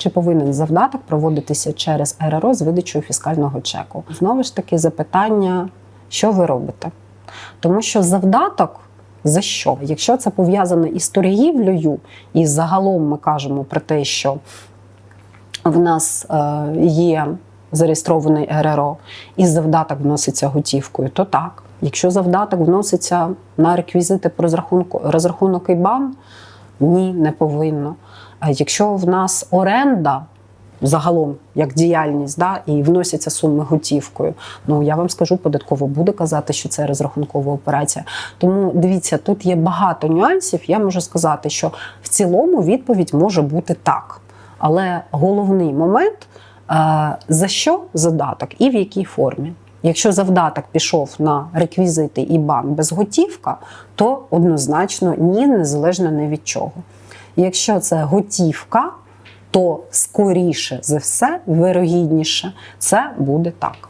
Чи повинен завдаток проводитися через РРО з видачою фіскального чеку? Знову ж таки, запитання, що ви робите? Тому що завдаток за що? Якщо це пов'язане із торгівлею, і загалом ми кажемо про те, що в нас е, є зареєстрований РРО і завдаток вноситься готівкою, то так. Якщо завдаток вноситься на реквізити по розрахунку розрахунок ІБАН, ні, не повинно. Якщо в нас оренда загалом як діяльність, да, і вносяться суми готівкою, ну я вам скажу, податково буде казати, що це розрахункова операція. Тому дивіться, тут є багато нюансів. Я можу сказати, що в цілому відповідь може бути так. Але головний момент е, за що задаток і в якій формі. Якщо завдаток пішов на реквізити і бан без готівка, то однозначно ні, незалежно не від чого. Якщо це готівка, то скоріше за все, вирогідніше, це буде так.